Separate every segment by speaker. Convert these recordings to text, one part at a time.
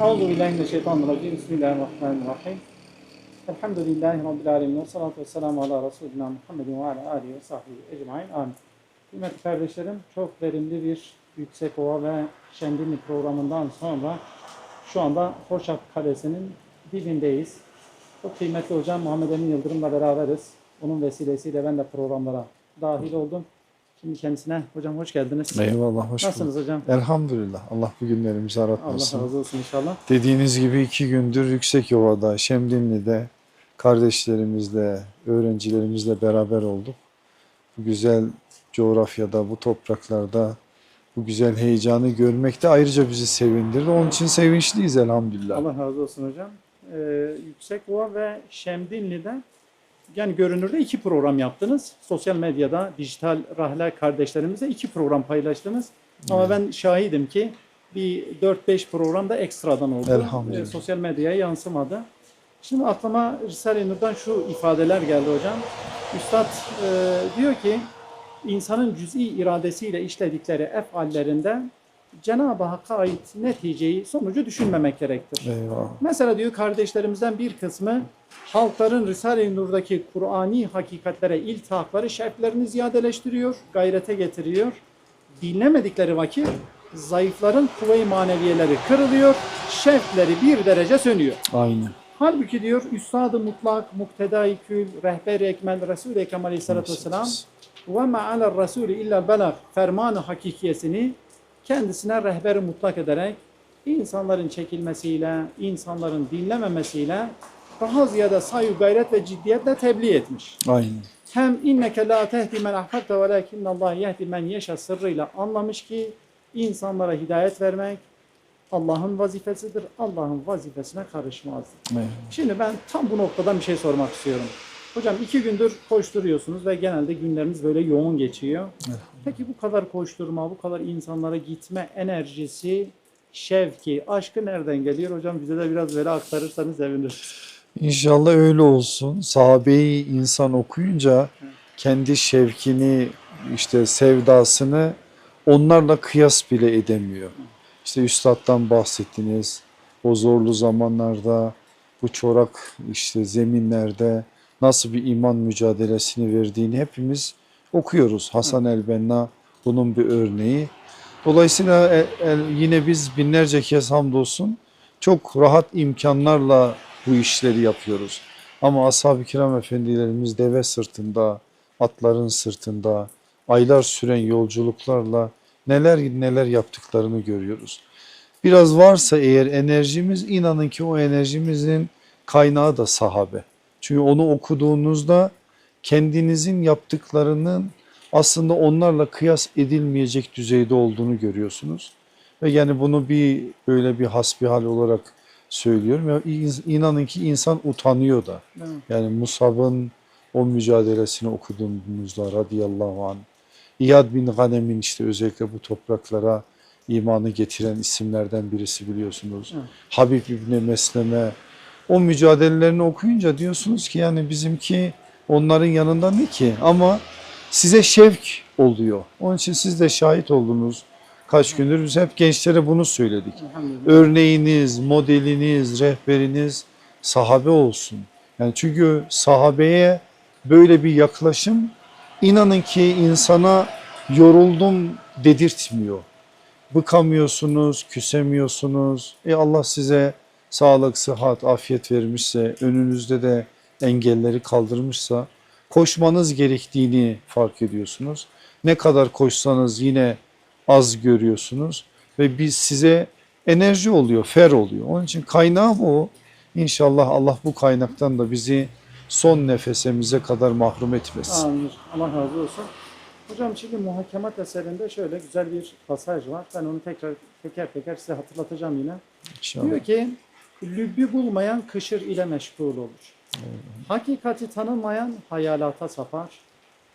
Speaker 1: Euzu billahi mineşşeytanirracim. Bismillahirrahmanirrahim. Elhamdülillahi Rabbil alemin. Ve salatu ve selamu ala Resulina Muhammedin ve ala alihi ve sahbihi ecmain. Amin. Kıymetli kardeşlerim, çok verimli bir Yüksekova ve Şendinli programından sonra şu anda Hoşaf Kalesi'nin dibindeyiz. Çok kıymetli hocam Muhammed Emin Yıldırım'la beraberiz. Onun vesilesiyle ben de programlara dahil oldum. Şimdi kendisine, hocam hoş geldiniz.
Speaker 2: Eyvallah hoş
Speaker 1: Nasılsınız
Speaker 2: bulduk.
Speaker 1: hocam?
Speaker 2: Elhamdülillah. Allah bu günlerimizi
Speaker 1: Allah
Speaker 2: aratmasın.
Speaker 1: razı olsun inşallah.
Speaker 2: Dediğiniz gibi iki gündür Yüksekova'da, Şemdinli'de kardeşlerimizle, öğrencilerimizle beraber olduk. Bu güzel coğrafyada, bu topraklarda bu güzel heyecanı görmek de ayrıca bizi sevindirdi. Onun için sevinçliyiz elhamdülillah.
Speaker 1: Allah razı olsun hocam. Ee, Yüksekova ve Şemdinli'de yani görünürde iki program yaptınız. Sosyal medyada dijital rahle kardeşlerimizle iki program paylaştınız. Ama ben şahidim ki bir 4-5 program da ekstradan oldu.
Speaker 2: Elhamdülillah.
Speaker 1: Ee, sosyal medyaya yansımadı. Şimdi aklıma Risale-i Nur'dan şu ifadeler geldi hocam. Üstad e, diyor ki insanın cüz'i iradesiyle işledikleri efallerinde Cenab-ı Hakk'a ait neticeyi, sonucu düşünmemek gerektir.
Speaker 2: Eyvallah.
Speaker 1: Mesela diyor kardeşlerimizden bir kısmı halkların Risale-i Nur'daki Kur'ani hakikatlere iltihakları şevklerini ziyadeleştiriyor, gayrete getiriyor. Dinlemedikleri vakit zayıfların kuvve-i maneviyeleri kırılıyor, şevkleri bir derece sönüyor.
Speaker 2: Aynen.
Speaker 1: Halbuki diyor Üstad-ı Mutlak, Muktedai Kül, Rehber-i Ekmel, Resul-i Ekrem Aleyhisselatü Vesselam ve ma'aler Resulü illa belag fermanı hakikiyesini kendisine rehber mutlak ederek insanların çekilmesiyle, insanların dinlememesiyle daha ziyade sayu gayret ve ciddiyetle tebliğ etmiş.
Speaker 2: Aynen.
Speaker 1: Hem inneke la tehdi men ahbabte velakinne Allah yehdi men yeşa sırrıyla anlamış ki insanlara hidayet vermek Allah'ın vazifesidir. Allah'ın vazifesine karışmaz.
Speaker 2: Eyvallah.
Speaker 1: Şimdi ben tam bu noktadan bir şey sormak istiyorum. Hocam iki gündür koşturuyorsunuz ve genelde günleriniz böyle yoğun geçiyor. Peki bu kadar koşturma, bu kadar insanlara gitme enerjisi, şevki, aşkı nereden geliyor? Hocam bize de biraz böyle aktarırsanız seviniriz.
Speaker 2: İnşallah öyle olsun. Sahabeyi insan okuyunca kendi şevkini, işte sevdasını onlarla kıyas bile edemiyor. İşte üstattan bahsettiniz. O zorlu zamanlarda, bu çorak işte zeminlerde nasıl bir iman mücadelesini verdiğini hepimiz okuyoruz. Hasan el-Benna bunun bir örneği. Dolayısıyla e- e- yine biz binlerce kez hamdolsun çok rahat imkanlarla bu işleri yapıyoruz. Ama ashab-ı kiram efendilerimiz deve sırtında, atların sırtında, aylar süren yolculuklarla neler neler yaptıklarını görüyoruz. Biraz varsa eğer enerjimiz inanın ki o enerjimizin kaynağı da sahabe. Çünkü onu okuduğunuzda kendinizin yaptıklarının aslında onlarla kıyas edilmeyecek düzeyde olduğunu görüyorsunuz. Ve yani bunu bir böyle bir hasbihal olarak söylüyorum. Ya in- inanın ki insan utanıyor da. Yani Musab'ın o mücadelesini okuduğumuzda radıyallahu anh. İyad bin Ghanem'in işte özellikle bu topraklara imanı getiren isimlerden birisi biliyorsunuz.
Speaker 1: Evet.
Speaker 2: Habib İbni Mesleme o mücadelelerini okuyunca diyorsunuz ki yani bizimki onların yanında ne ki? Ama size şevk oluyor. Onun için siz de şahit oldunuz. Kaç gündür biz hep gençlere bunu söyledik örneğiniz, modeliniz, rehberiniz sahabe olsun. Yani çünkü sahabeye böyle bir yaklaşım inanın ki insana yoruldum dedirtmiyor. Bıkamıyorsunuz, küsemiyorsunuz. E Allah size sağlık, sıhhat, afiyet vermişse, önünüzde de engelleri kaldırmışsa koşmanız gerektiğini fark ediyorsunuz. Ne kadar koşsanız yine az görüyorsunuz ve biz size enerji oluyor, fer oluyor. Onun için kaynağı bu. İnşallah Allah bu kaynaktan da bizi son nefesimize kadar mahrum etmesin.
Speaker 1: Amin. Allah razı olsun. Hocam şimdi muhakemat eserinde şöyle güzel bir pasaj var. Ben onu tekrar teker teker size hatırlatacağım yine.
Speaker 2: İnşallah.
Speaker 1: Diyor ki lübbü bulmayan kışır ile meşgul olur. Hakikati tanımayan hayalata sapar.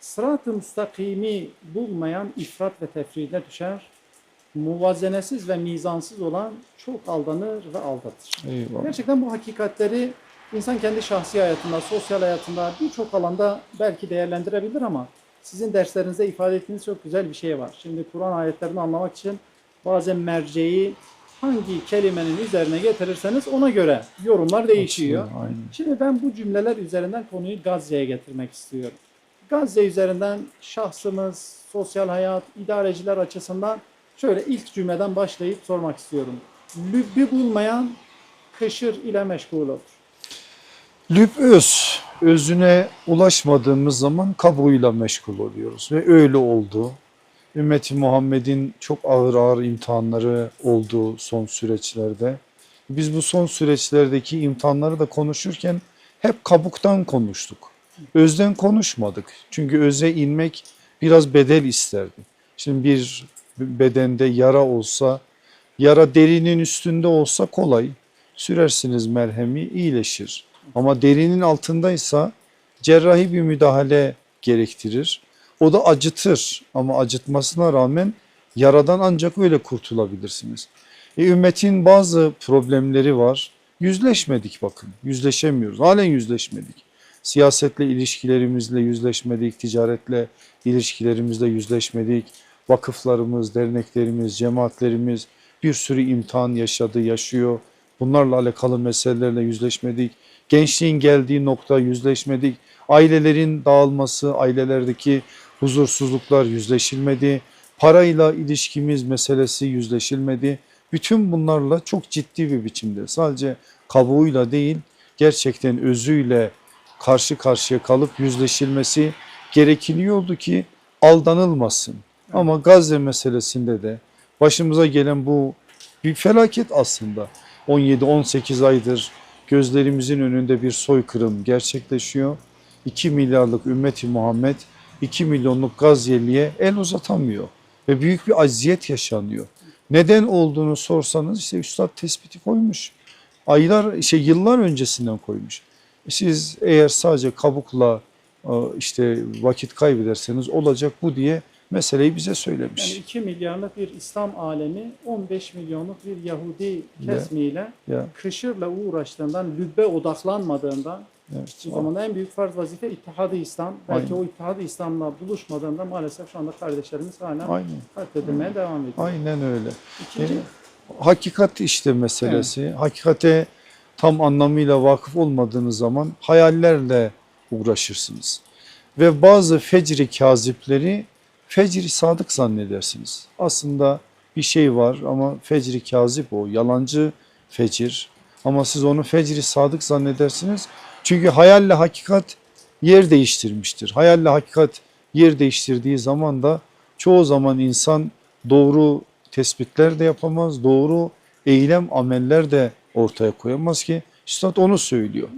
Speaker 1: Sırat-ı müstakimi bulmayan ifrat ve tefride düşer. Muvazenesiz ve mizansız olan çok aldanır ve aldatır.
Speaker 2: Eyvallah.
Speaker 1: Gerçekten bu hakikatleri insan kendi şahsi hayatında, sosyal hayatında birçok alanda belki değerlendirebilir ama sizin derslerinizde ifade ettiğiniz çok güzel bir şey var. Şimdi Kur'an ayetlerini anlamak için bazen merceği hangi kelimenin üzerine getirirseniz ona göre yorumlar değişiyor.
Speaker 2: Aynen.
Speaker 1: Şimdi ben bu cümleler üzerinden konuyu Gazze'ye getirmek istiyorum. Gazze üzerinden şahsımız, sosyal hayat, idareciler açısından şöyle ilk cümleden başlayıp sormak istiyorum. Lübbü bulmayan kışır ile meşgul olur.
Speaker 2: Lüb öz, özüne ulaşmadığımız zaman kabuğuyla meşgul oluyoruz ve öyle oldu. Ümmeti Muhammed'in çok ağır ağır imtihanları oldu son süreçlerde. Biz bu son süreçlerdeki imtihanları da konuşurken hep kabuktan konuştuk. Özden konuşmadık. Çünkü öze inmek biraz bedel isterdi. Şimdi bir bedende yara olsa, yara derinin üstünde olsa kolay. Sürersiniz merhemi iyileşir. Ama derinin altındaysa cerrahi bir müdahale gerektirir. O da acıtır ama acıtmasına rağmen yaradan ancak öyle kurtulabilirsiniz. E, ümmetin bazı problemleri var. Yüzleşmedik bakın. Yüzleşemiyoruz. Halen yüzleşmedik. Siyasetle ilişkilerimizle yüzleşmedik. Ticaretle ilişkilerimizle yüzleşmedik. Vakıflarımız, derneklerimiz, cemaatlerimiz bir sürü imtihan yaşadı, yaşıyor. Bunlarla alakalı meselelerle yüzleşmedik. Gençliğin geldiği nokta yüzleşmedik. Ailelerin dağılması, ailelerdeki huzursuzluklar yüzleşilmedi. Parayla ilişkimiz meselesi yüzleşilmedi. Bütün bunlarla çok ciddi bir biçimde sadece kabuğuyla değil gerçekten özüyle karşı karşıya kalıp yüzleşilmesi gerekiliyordu ki aldanılmasın. Ama Gazze meselesinde de başımıza gelen bu bir felaket aslında. 17-18 aydır gözlerimizin önünde bir soykırım gerçekleşiyor. 2 milyarlık ümmeti Muhammed 2 milyonluk Gazze'liye el uzatamıyor ve büyük bir aziyet yaşanıyor. Neden olduğunu sorsanız işte üstad tespiti koymuş. Aylar şey yıllar öncesinden koymuş. Siz eğer sadece kabukla e, işte vakit kaybederseniz olacak bu diye meseleyi bize söylemiş.
Speaker 1: Yani 2 milyarlık bir İslam alemi 15 milyonluk bir Yahudi
Speaker 2: Ya.
Speaker 1: kesmiyle
Speaker 2: Ya,
Speaker 1: kışırla uğraştığından, lübbe odaklanmadığından
Speaker 2: evet.
Speaker 1: o zaman en büyük farz vazife İttihad-ı İslam. Belki
Speaker 2: Aynen.
Speaker 1: o İttihad-ı İslam'la buluşmadığında maalesef şu anda kardeşlerimiz hala
Speaker 2: Aynen.
Speaker 1: katledilmeye devam ediyor.
Speaker 2: Aynen öyle.
Speaker 1: İkinci,
Speaker 2: Yani hakikat işte meselesi. Hakikate tam anlamıyla vakıf olmadığınız zaman hayallerle uğraşırsınız. Ve bazı fecri kazipleri fecri sadık zannedersiniz. Aslında bir şey var ama fecri kazip o, yalancı fecir. Ama siz onu fecri sadık zannedersiniz. Çünkü hayalle hakikat yer değiştirmiştir. Hayalle hakikat yer değiştirdiği zaman da çoğu zaman insan doğru tespitler de yapamaz, doğru eylem, ameller de ortaya koyamaz ki Üstad onu söylüyor.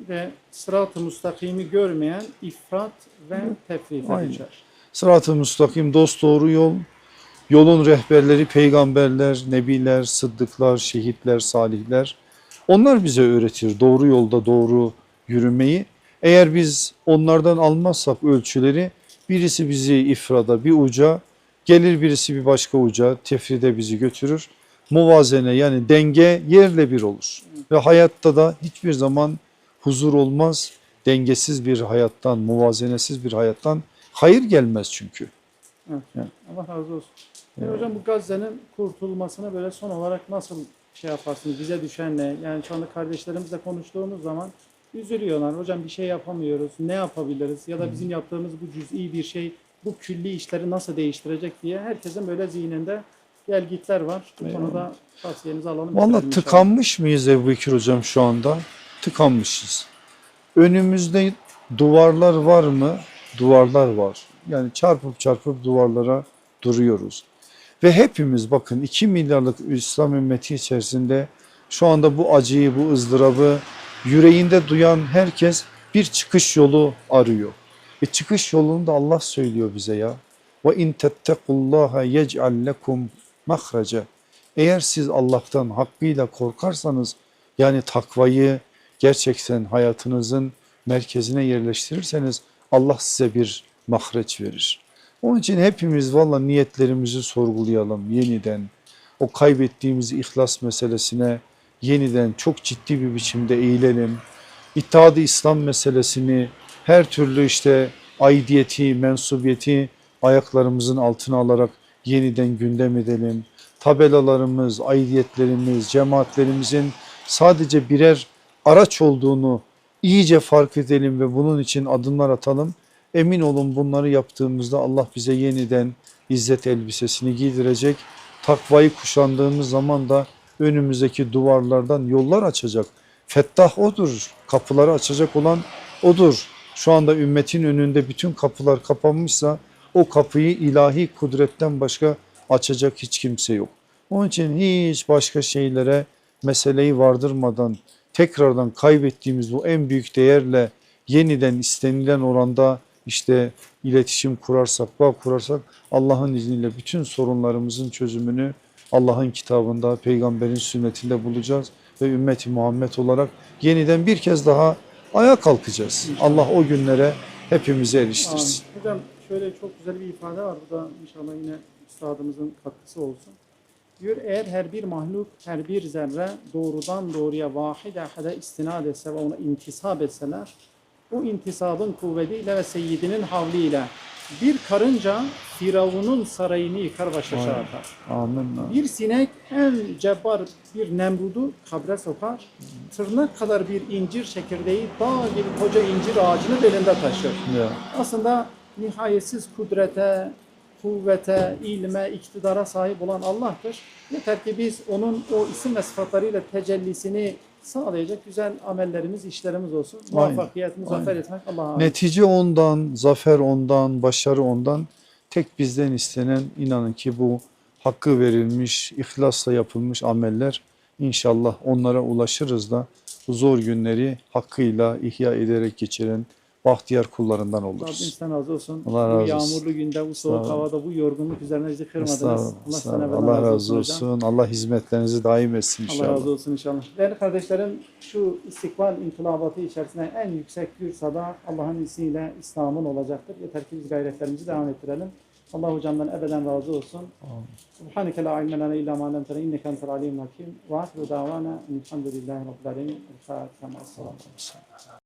Speaker 1: bir de sırat-ı müstakimi görmeyen ifrat ve tefrite düşer.
Speaker 2: Sırat-ı müstakim dost doğru yol. Yolun rehberleri peygamberler, nebiler, sıddıklar, şehitler, salihler. Onlar bize öğretir doğru yolda doğru yürümeyi. Eğer biz onlardan almazsak ölçüleri birisi bizi ifrada bir uca, gelir birisi bir başka uca, tefride bizi götürür. Muvazene yani denge yerle bir olur. Ve hayatta da hiçbir zaman huzur olmaz. Dengesiz bir hayattan, muvazenesiz bir hayattan hayır gelmez çünkü.
Speaker 1: Evet.
Speaker 2: Evet.
Speaker 1: Allah razı olsun.
Speaker 2: Evet.
Speaker 1: hocam bu Gazze'nin kurtulmasına böyle son olarak nasıl şey yaparsınız? Bize düşen ne? Yani şu anda kardeşlerimizle konuştuğumuz zaman üzülüyorlar. Hocam bir şey yapamıyoruz. Ne yapabiliriz? Ya da bizim yaptığımız bu cüz'i bir şey bu külli işleri nasıl değiştirecek diye herkesin böyle zihninde gelgitler var. Bu
Speaker 2: Eyvallah.
Speaker 1: konuda tavsiyenizi alalım.
Speaker 2: Valla tıkanmış mıyız Ebu Bekir hocam şu anda? Tıkanmışız. Önümüzde duvarlar var mı? Duvarlar var. Yani çarpıp çarpıp duvarlara duruyoruz. Ve hepimiz bakın 2 milyarlık İslam ümmeti içerisinde şu anda bu acıyı, bu ızdırabı yüreğinde duyan herkes bir çıkış yolu arıyor. Ve çıkış yolunu da Allah söylüyor bize ya. Ve in tettekullaha yec'al lekum mahraca. Eğer siz Allah'tan hakkıyla korkarsanız yani takvayı gerçekten hayatınızın merkezine yerleştirirseniz Allah size bir mahreç verir. Onun için hepimiz valla niyetlerimizi sorgulayalım yeniden. O kaybettiğimiz ihlas meselesine yeniden çok ciddi bir biçimde eğilelim. İttihadı İslam meselesini her türlü işte aidiyeti, mensubiyeti ayaklarımızın altına alarak yeniden gündem edelim. tabelalarımız, aidiyetlerimiz, cemaatlerimizin sadece birer araç olduğunu iyice fark edelim ve bunun için adımlar atalım. Emin olun bunları yaptığımızda Allah bize yeniden izzet elbisesini giydirecek. Takvayı kuşandığımız zaman da önümüzdeki duvarlardan yollar açacak. Fettah odur. Kapıları açacak olan odur. Şu anda ümmetin önünde bütün kapılar kapanmışsa o kapıyı ilahi kudretten başka açacak hiç kimse yok. Onun için hiç başka şeylere meseleyi vardırmadan tekrardan kaybettiğimiz bu en büyük değerle yeniden istenilen oranda işte iletişim kurarsak, bağ kurarsak Allah'ın izniyle bütün sorunlarımızın çözümünü Allah'ın kitabında, peygamberin sünnetinde bulacağız ve ümmeti Muhammed olarak yeniden bir kez daha ayağa kalkacağız. Allah o günlere hepimizi eriştirsin.
Speaker 1: Hocam şöyle çok güzel bir ifade var. Bu da inşallah yine üstadımızın katkısı olsun. Diyor eğer her bir mahluk, her bir zerre doğrudan doğruya vahid ahade istinad etse ve ona intisap etseler, bu intisabın kuvvetiyle ve seyyidinin havliyle bir karınca Firavun'un sarayını yıkar ve şaşa atar.
Speaker 2: Amin.
Speaker 1: Bir sinek en cebbar bir Nemrud'u kabre sokar. Tırnak kadar bir incir çekirdeği dağ gibi koca incir ağacını belinde taşır.
Speaker 2: Ya.
Speaker 1: Aslında nihayetsiz kudrete, kuvvete, ilme, iktidara sahip olan Allah'tır. Yeter ki biz onun o isim ve sıfatlarıyla tecellisini sağlayacak güzel amellerimiz, işlerimiz olsun. Muvaffakiyet, muzaffer etmek Allah'a.
Speaker 2: Netice ondan, zafer ondan, başarı ondan. Tek bizden istenen inanın ki bu hakkı verilmiş, ihlasla yapılmış ameller inşallah onlara ulaşırız da bu zor günleri hakkıyla ihya ederek geçiren bahtiyar kullarından
Speaker 1: Rabbim
Speaker 2: oluruz.
Speaker 1: sizden razı olsun.
Speaker 2: Allah
Speaker 1: bu
Speaker 2: razı olsun.
Speaker 1: yağmurlu günde, bu soğuk havada, bu yorgunluk üzerine bizi kırmadınız. Allah, ebeden
Speaker 2: Allah razı
Speaker 1: hocam.
Speaker 2: olsun. Allah hizmetlerinizi daim etsin
Speaker 1: Allah
Speaker 2: inşallah.
Speaker 1: razı olsun inşallah. Değerli kardeşlerim şu istikbal inkılabatı içerisinde en yüksek bir sada Allah'ın izniyle İslam'ın olacaktır. Yeter ki biz gayretlerimizi devam ettirelim. Allah hocamdan ebeden razı olsun. Subhaneke la ilme lana illa ma lemtene inneke entel alim hakim. Ve ahiru davana elhamdülillahi rabbil alemin. El Fatiha. Ma'as-salam.